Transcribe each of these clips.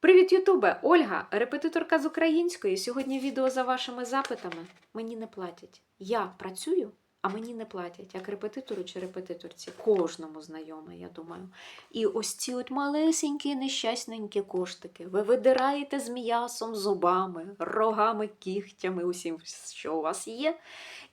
Привіт, Ютубе! Ольга, репетиторка з української. Сьогодні відео за вашими запитами. Мені не платять. Я працюю, а мені не платять, як репетитору чи репетиторці. Кожному знайоме, я думаю. І ось ці от малесенькі, нещасненькі коштики. Ви видираєте з м'ясом, зубами, рогами, кігтями, усім, що у вас є.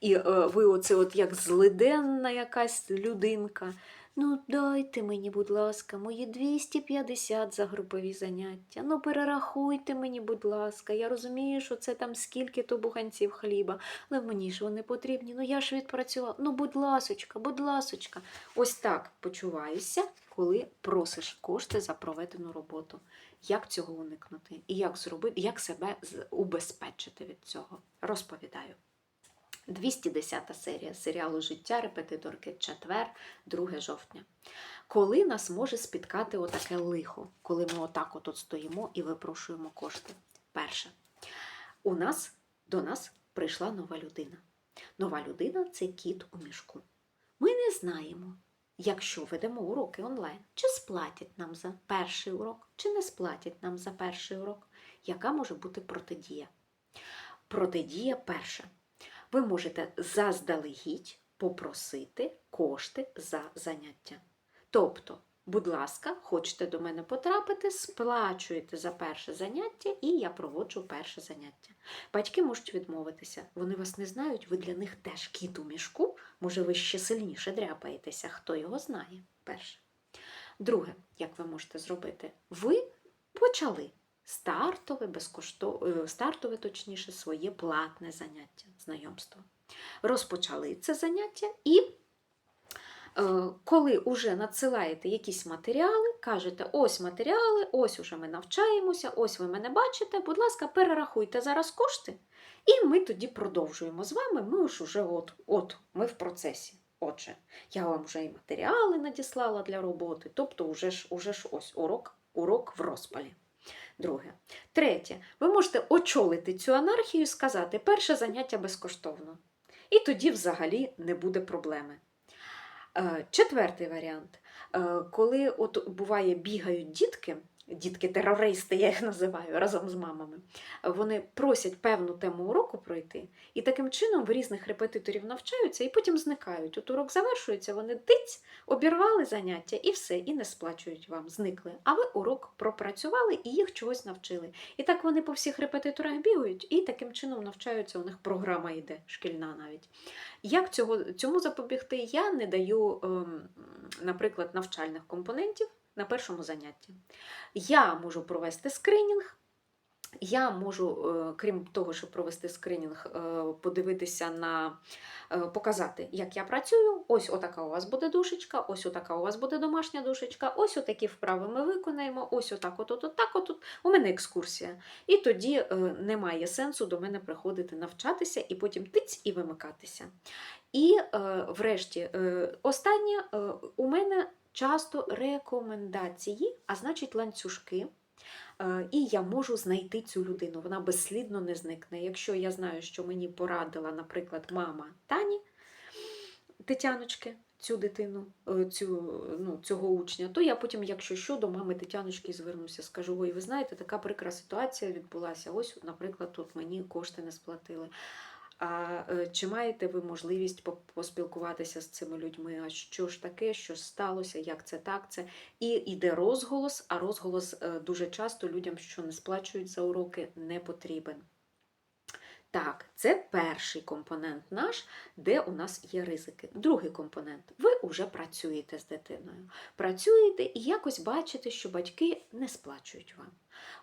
І е, ви оце от як злиденна якась людинка. Ну, дайте мені, будь ласка, мої 250 за групові заняття. Ну, перерахуйте мені, будь ласка. Я розумію, що це там скільки то буханців хліба, але мені ж вони потрібні. Ну я ж відпрацювала. Ну, будь ласочка, будь ласочка. Ось так почуваюся, коли просиш кошти за проведену роботу. Як цього уникнути? І як зробити, як себе убезпечити від цього? Розповідаю. 210 серія серіалу Життя репетиторки четвер, 2 жовтня. Коли нас може спіткати отаке лихо, коли ми отак от стоїмо і випрошуємо кошти. Перше, у нас до нас прийшла нова людина. Нова людина це кіт у мішку. Ми не знаємо, якщо ведемо уроки онлайн, чи сплатять нам за перший урок, чи не сплатять нам за перший урок. Яка може бути протидія? Протидія перша ви можете заздалегідь попросити кошти за заняття. Тобто, будь ласка, хочете до мене потрапити, сплачуєте за перше заняття, і я проводжу перше заняття. Батьки можуть відмовитися, вони вас не знають, ви для них теж кіт у мішку, може, ви ще сильніше дряпаєтеся, хто його знає. Перше. Друге, як ви можете зробити? Ви почали стартове, безкоштовне, стартове, точніше, своє платне заняття, знайомство. Розпочали це заняття і е, коли вже надсилаєте якісь матеріали, кажете, ось матеріали, ось уже ми навчаємося, ось ви мене бачите, будь ласка, перерахуйте зараз кошти, і ми тоді продовжуємо з вами. Ми ж уже от, от, ми в процесі. Отже, я вам вже і матеріали надіслала для роботи, тобто вже ж, уже ж ось урок, урок в розпалі. Друге. Третє. Ви можете очолити цю анархію і сказати, перше заняття безкоштовно. І тоді взагалі не буде проблеми. Е, Четвертий варіант. Е, Коли от буває бігають дітки, дітки-терористи, я їх називаю разом з мамами, вони просять певну тему уроку пройти, і таким чином в різних репетиторів навчаються і потім зникають. От урок завершується, вони тиць, обірвали заняття і все, і не сплачують вам, зникли. А ви урок пропрацювали і їх чогось навчили. І так вони по всіх репетиторах бігають, і таким чином навчаються, у них програма йде, шкільна навіть. Як цього, цьому запобігти? Я не даю, ем, наприклад, навчальних компонентів на першому занятті. Я можу провести скринінг. Я можу, е, крім того, щоб провести скринінг, е, подивитися на е, показати, як я працюю. Ось отака у вас буде душечка, ось отака у вас буде домашня душечка, ось отакі вправи ми виконаємо, ось отак, от, от, отак, от. У мене екскурсія. І тоді немає сенсу до мене приходити навчатися і потім тиць і вимикатися. І врешті, останнє у мене часто рекомендації, а значить ланцюжки. Е, І я можу знайти цю людину. Вона безслідно не зникне. Якщо я знаю, що мені порадила, наприклад, мама Тані Тетяночки, цю дитину, е, цю, ну, цього учня, то я потім, якщо що, до мами Тетяночки звернуся, скажу: ой, ви знаєте, така прикра ситуація відбулася. Ось, наприклад, тут мені кошти не сплатили. А е, чи маєте ви можливість по- поспілкуватися з цими людьми? А що ж таке, що сталося, як це так? Це і йде розголос, а розголос е, дуже часто людям, що не сплачують за уроки, не потрібен. Так, це перший компонент наш, де у нас є ризики. Другий компонент. Ви вже працюєте з дитиною. Працюєте і якось бачите, що батьки не сплачують вам.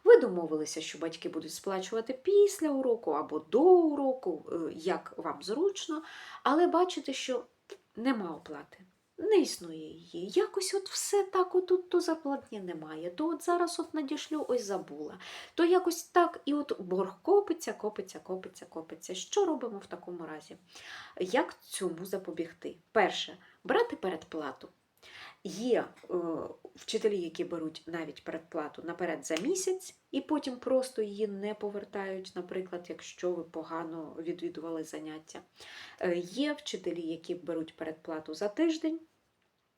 Ви домовилися, що батьки будуть сплачувати після уроку або до уроку, е, як вам зручно, але бачите, що нема оплати. Не існує її. Якось от все так, от то зарплатні немає, то от зараз от надішлю, ось забула. То якось так, і от борг копиться, копиться, копиться, копиться. Що робимо в такому разі? Як цьому запобігти? Перше, брати передплату. Є е, вчителі, які беруть навіть передплату наперед за місяць, і потім просто її не повертають, наприклад, якщо ви погано відвідували заняття. Е, є вчителі, які беруть передплату за тиждень.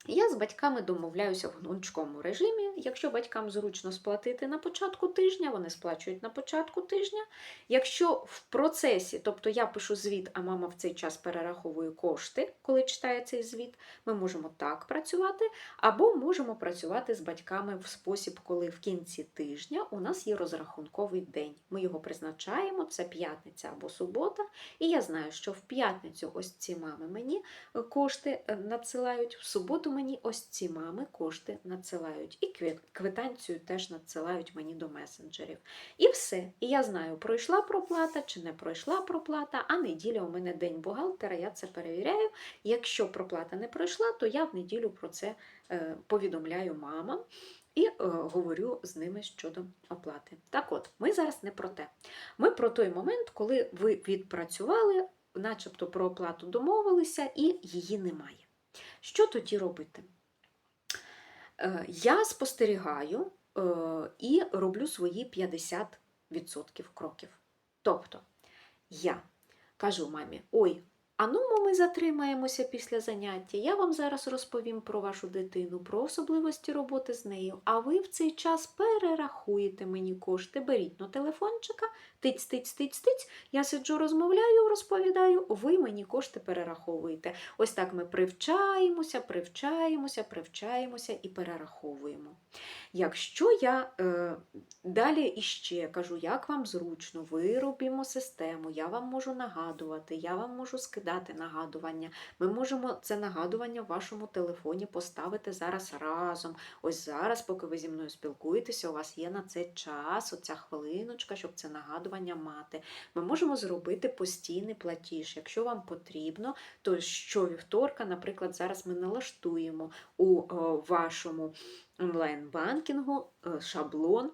Я з батьками домовляюся в гнучкому режимі. Якщо батькам зручно сплатити на початку тижня, вони сплачують на початку тижня. Якщо в процесі, тобто я пишу звіт, а мама в цей час перераховує кошти, коли читає цей звіт, ми можемо так працювати, або можемо працювати з батьками в спосіб, коли в кінці тижня у нас є розрахунковий день. Ми його призначаємо, це п'ятниця або субота, і я знаю, що в п'ятницю ось ці мами мені кошти е, надсилають, в суботу мені ось ці мами кошти надсилають. І квитанцію теж надсилають мені до месенджерів. І все. І я знаю, пройшла проплата чи не пройшла проплата, а неділя у мене день бухгалтера, я це перевіряю. Якщо проплата не пройшла, то я в неділю про це е, повідомляю мамам. І е, говорю з ними щодо оплати. Так от, ми зараз не про те. Ми про той момент, коли ви відпрацювали, начебто про оплату домовилися, і її немає. Що тоді робити? Е, Я спостерігаю е, і роблю свої 50% кроків. Тобто я кажу мамі: ой, а ну ми затримаємося після заняття. Я вам зараз розповім про вашу дитину, про особливості роботи з нею. А ви в цей час перерахуєте мені кошти, беріть на телефончика, тиць, тиць, тиць, тиць. Я сиджу, розмовляю, розповідаю, ви мені кошти перераховуєте. Ось так ми привчаємося, привчаємося, привчаємося і перераховуємо. Якщо я е, далі іще кажу, як вам зручно, виробимо систему, я вам можу нагадувати, я вам можу скидати нагадування. Ми можемо це нагадування в вашому телефоні поставити зараз разом. Ось зараз, поки ви зі мною спілкуєтеся, у вас є на це час, оця хвилиночка, щоб це нагадування мати. Ми можемо зробити постійний платіж. Якщо вам потрібно, то щовівторка, наприклад, зараз ми налаштуємо у е, вашому онлайн-банкінгу е, шаблон.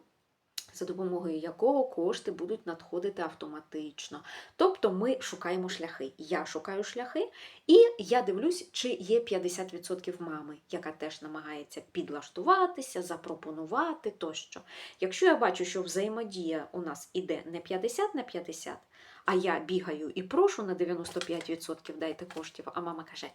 За допомогою якого кошти будуть надходити автоматично. Тобто ми шукаємо шляхи. Я шукаю шляхи, і я дивлюсь, чи є 50% мами, яка теж намагається підлаштуватися, запропонувати тощо. Якщо я бачу, що взаємодія у нас іде не 50 на 50, а я бігаю і прошу на 95% дайте коштів, а мама каже: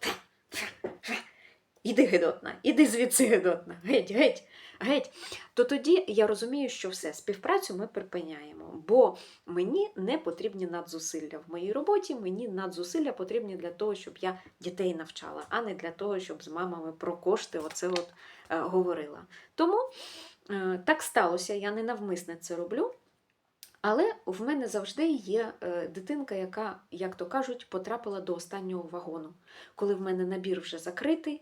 Іди гидотна, іди звідси гидотна, геть, геть, геть. То тоді я розумію, що все, співпрацю ми припиняємо, бо мені не потрібні надзусилля в моїй роботі, мені надзусилля потрібні для того, щоб я дітей навчала, а не для того, щоб з мамами про кошти оце от е, говорила. Тому е, так сталося, я ненавмисне це роблю. Але в мене завжди є е, дитинка, яка, як то кажуть, потрапила до останнього вагону, коли в мене набір вже закритий.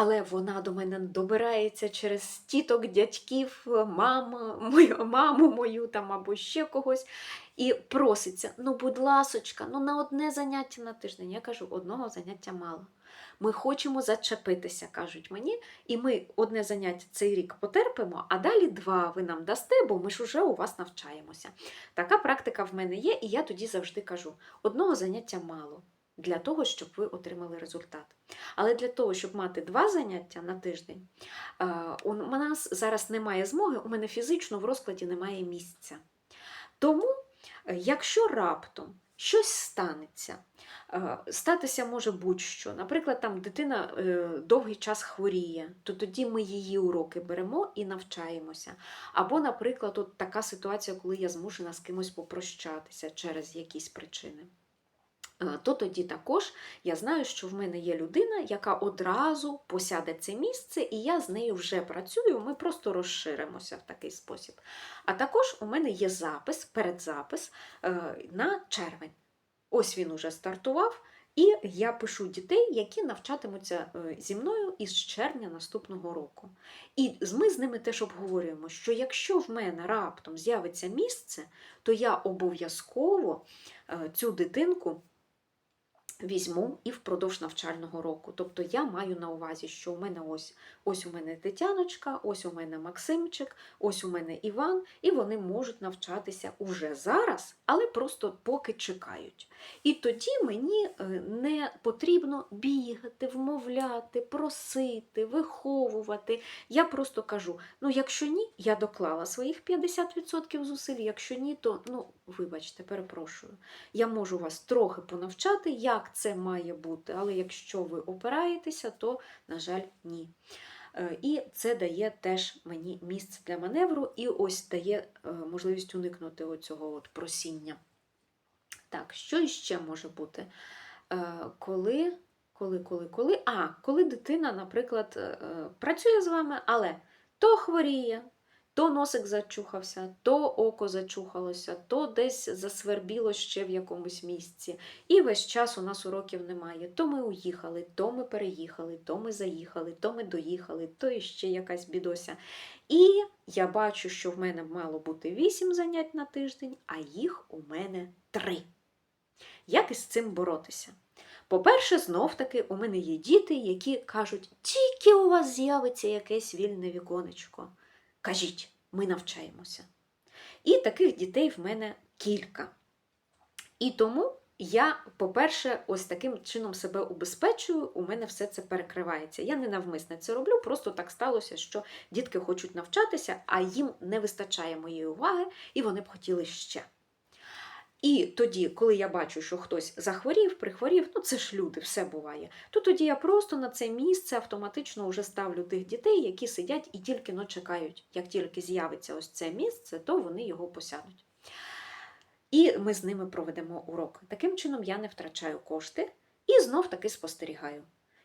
Але вона до мене добирається через тіток, дядьків, маму, мою, маму мою там або ще когось, і проситься: ну, будь ласочка, ну на одне заняття на тиждень. Я кажу, одного заняття мало. Ми хочемо зачепитися, кажуть мені, і ми одне заняття цей рік потерпимо, а далі два ви нам дасте, бо ми ж уже у вас навчаємося. Така практика в мене є, і я тоді завжди кажу: одного заняття мало для того, щоб ви отримали результат. Але для того, щоб мати два заняття на тиждень, е, у нас зараз немає змоги, у мене фізично в розкладі немає місця. Тому, е, якщо раптом щось станеться, е, статися може будь-що. Наприклад, там дитина довгий час хворіє, то тоді ми її уроки беремо і навчаємося. Або, наприклад, от така ситуація, коли я змушена з кимось попрощатися через якісь причини. Е, То тоді також я знаю, що в мене є людина, яка одразу посяде це місце, і я з нею вже працюю, ми просто розширимося в такий спосіб. А також у мене є запис, передзапис е, на червень. Ось він уже стартував, і я пишу дітей, які навчатимуться е, зі мною із червня наступного року. І ми з ними теж обговорюємо, що якщо в мене раптом з'явиться місце, то я обов'язково цю дитинку візьму і впродовж навчального року. Тобто я маю на увазі, що у мене ось ось у мене Тетяночка, ось у мене Максимчик, ось у мене Іван, і вони можуть навчатися уже зараз, але просто поки чекають. І тоді мені е, не потрібно бігати, вмовляти, просити, виховувати. Я просто кажу: ну, якщо ні, я доклала своїх 50% зусиль, якщо ні, то ну, вибачте, перепрошую. Я можу вас трохи понавчати, як це має бути. Але якщо ви опираєтеся, то, на жаль, ні. Е, І це дає теж мені місце для маневру, і ось дає е, можливість уникнути оцього от просіння. Так, що іще може бути? Е, Коли, коли, коли, коли? А, коли дитина, наприклад, працює з вами, але то хворіє, то носик зачухався, то око зачухалося, то десь засвербіло ще в якомусь місці. І весь час у нас уроків немає. То ми уїхали, то ми переїхали, то ми заїхали, то ми доїхали, то іще якась бідося. І я бачу, що в мене мало бути 8 занять на тиждень, а їх у мене 3. Як із цим боротися? По-перше, знов-таки у мене є діти, які кажуть, тільки у вас з'явиться якесь вільне віконечко. Кажіть, ми навчаємося. І таких дітей в мене кілька. І тому я, по-перше, ось таким чином себе убезпечую, у мене все це перекривається. Я не навмисне це роблю, просто так сталося, що дітки хочуть навчатися, а їм не вистачає моєї уваги, і вони б хотіли ще. І тоді, коли я бачу, що хтось захворів, прихворів, ну це ж люди, все буває, то тоді я просто на це місце автоматично вже ставлю тих дітей, які сидять і тільки но чекають. Як тільки з'явиться ось це місце, то вони його посядуть. І ми з ними проведемо урок. Таким чином я не втрачаю кошти і знов таки спостерігаю.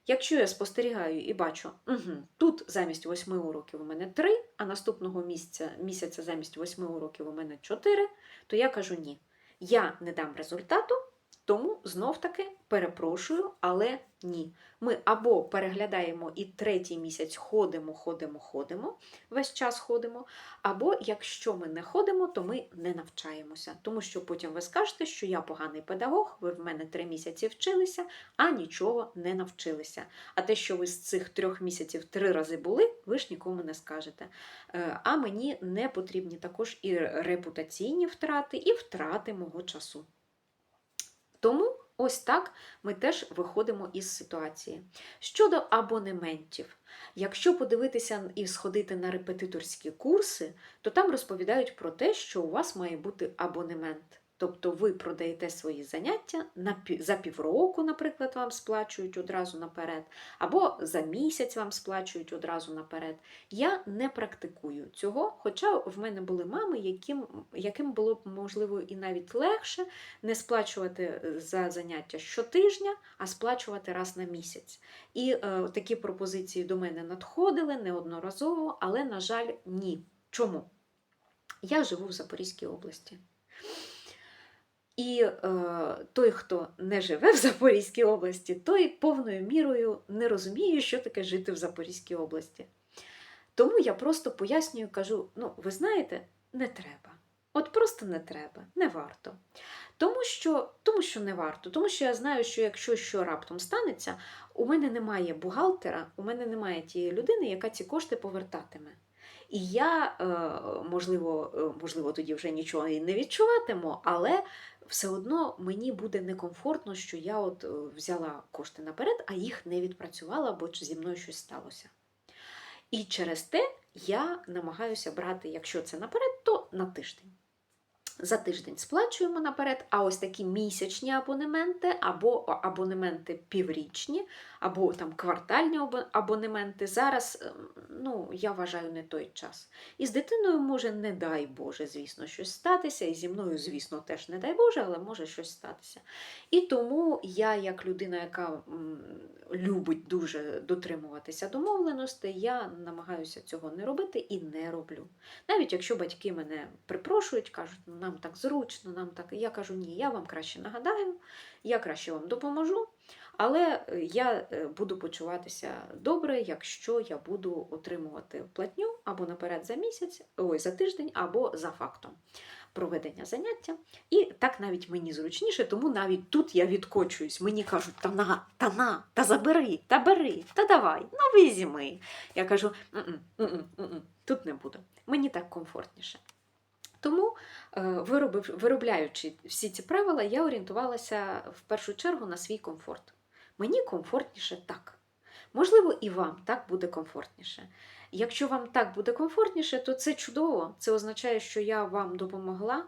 Якщо я спостерігаю і бачу, угу, тут замість 8 уроків у мене 3, а наступного місяця, місяця замість 8 уроків у мене 4, то я кажу ні я не дам результату, тому знов-таки перепрошую, але ні. Ми або переглядаємо і третій місяць ходимо, ходимо, ходимо, весь час ходимо, або якщо ми не ходимо, то ми не навчаємося. Тому що потім ви скажете, що я поганий педагог, ви в мене три місяці вчилися, а нічого не навчилися. А те, що ви з цих трьох місяців три рази були, ви ж нікому не скажете. Е, А мені не потрібні також і репутаційні втрати, і втрати мого часу. Тому ось так ми теж виходимо із ситуації. Щодо абонементів, якщо подивитися і сходити на репетиторські курси, то там розповідають про те, що у вас має бути абонемент. Тобто ви продаєте свої заняття за півроку, наприклад, вам сплачують одразу наперед, або за місяць вам сплачують одразу наперед. Я не практикую цього, хоча в мене були мами, яким, яким було б можливо і навіть легше не сплачувати е, за заняття щотижня, а сплачувати раз на місяць. І е, такі пропозиції до мене надходили неодноразово, але, на жаль, ні. Чому? Я живу в Запорізькій області. І е, той, хто не живе в Запорізькій області, той повною мірою не розуміє, що таке жити в Запорізькій області. Тому я просто пояснюю, кажу: ну, ви знаєте, не треба. От просто не треба, не варто. Тому що, тому що не варто. Тому що я знаю, що якщо що раптом станеться, у мене немає бухгалтера, у мене немає тієї людини, яка ці кошти повертатиме. І я, е, можливо, е, можливо, тоді вже нічого і не відчуватиму, але все одно мені буде некомфортно, що я от е, взяла кошти наперед, а їх не відпрацювала, бо зі мною щось сталося. І через те я намагаюся брати, якщо це наперед, то на тиждень. За тиждень сплачуємо наперед, а ось такі місячні абонементи, або абонементи піврічні, або там квартальні абонементи. Зараз, ем, ну, я вважаю, не той час. І з дитиною може, не дай Боже, звісно, щось статися, і зі мною, звісно, теж не дай Боже, але може щось статися. І тому я, як людина, яка любить дуже дотримуватися домовленостей, я намагаюся цього не робити і не роблю. Навіть якщо батьки мене припрошують, кажуть, ну нам так зручно, нам так. Я кажу, ні, я вам краще нагадаю, я краще вам допоможу. Але е, я е, буду почуватися добре, якщо я буду отримувати платню або наперед за місяць, ой, за тиждень, або за фактом проведення заняття. І так навіть мені зручніше, тому навіть тут я відкочуюсь. Мені кажуть, та на, та на, та забери, та бери, та давай, ну візьми. Я кажу, «М-м, м-м, м-м, тут не буду. Мені так комфортніше. Тому, е, виробляючи всі ці правила, я орієнтувалася в першу чергу на свій комфорт. Мені комфортніше так. Можливо, і вам так буде комфортніше. Якщо вам так буде комфортніше, то це чудово. Це означає, що я вам допомогла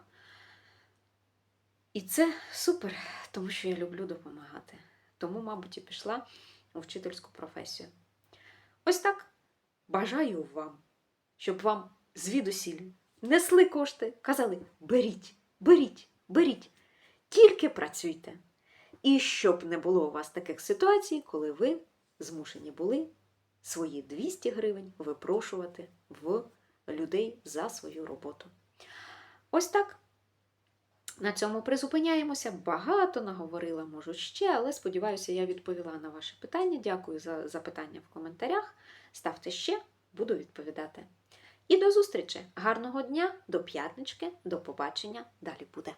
І це супер, тому що я люблю допомагати. Тому, мабуть, і пішла у вчительську професію. Ось так бажаю вам, щоб вам звідусіль несли кошти, казали: беріть, беріть, беріть, тільки працюйте. І щоб не було у вас таких ситуацій, коли ви змушені були свої 200 гривень випрошувати в людей за свою роботу. Ось так. На цьому призупиняємося. Багато наговорила, можу ще, але сподіваюся, я відповіла на ваші питання. Дякую за запитання в коментарях. Ставте ще, буду відповідати. І до зустрічі! Гарного дня, до п'ятнички, до побачення. Далі буде.